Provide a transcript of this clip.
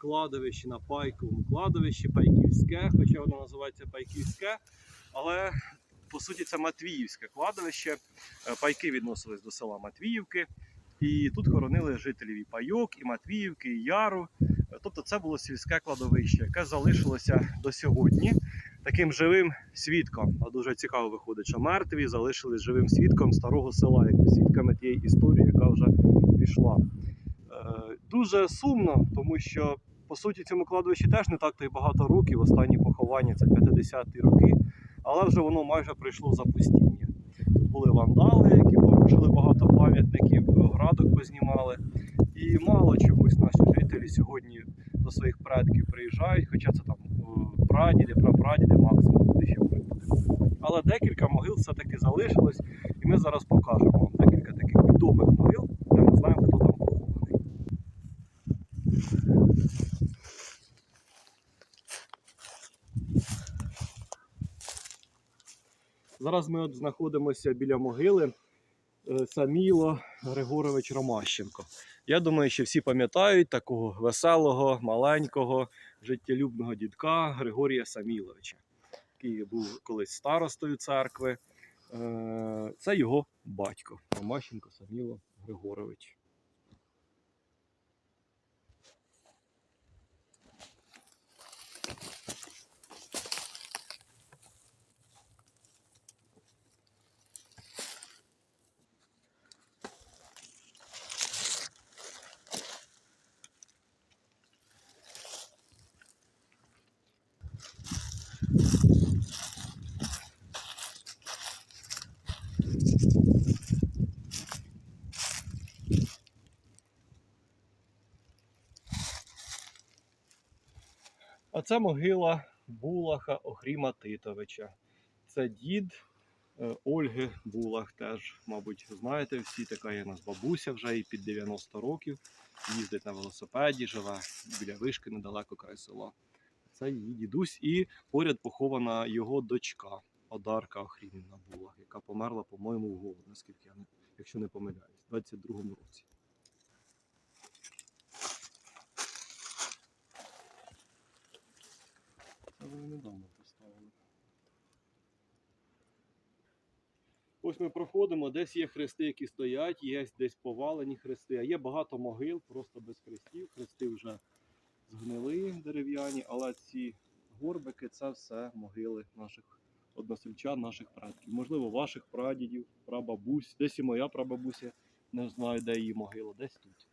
кладовищі на пайковому кладовищі, Пайківське, хоча воно називається Пайківське, але по суті це Матвіївське кладовище. Е, Пайки відносились до села Матвіївки. І тут хоронили жителів і Пайок, і Матвіївки, і Яру. Е, Тобто це було сільське кладовище, яке залишилося до сьогодні таким живим свідком. А дуже цікаво виходить, що мертві залишились живим свідком старого села, як свідками тієї історії, яка вже пішла. Е, Дуже сумно, тому що по суті цьому кладовищі теж не так то й багато років. Останні поховання це 50-ті роки, але вже воно майже прийшло в запустіння. Тут були вандали, які порушили багато пам'ятників, градок познімали. І мало чомусь наші жителі сьогодні до своїх предків приїжджають, хоча це там е, прадіди, прапрадіди, максимум буде ще може. Але декілька могил все-таки залишилось, і ми зараз покажемо вам декілька таких відомих могил, де ми знаємо, хто там похований. Зараз ми от знаходимося біля могили е, Саміло Григорович Ромащенко. Я думаю, що всі пам'ятають такого веселого, маленького, життєлюбного дідка Григорія Саміловича, який був колись старостою церкви. Е, Це його батько Ромащенко Саміло Григорович. А це могила Булаха Охріма Титовича. Це дід е, Ольги Булах теж, мабуть, знаєте всі, така є у нас бабуся вже і під 90 років. Їздить на велосипеді, живе біля вишки недалеко край села. Це її дідусь, і поряд похована його дочка Одарка Охрімівна Булах, яка померла, по-моєму, в голод, наскільки я не, якщо не помиляюсь, в 22-му році. Це вони недавно поставили. Ось ми проходимо, десь є хрести, які стоять, є десь повалені хрести, а є багато могил, просто без хрестів. Хрести вже згнили дерев'яні, але ці горбики це все могили наших односельчан, наших предків. Можливо, ваших прадідів, прабабусь. Десь і моя прабабуся, не знаю, де її могила, десь тут.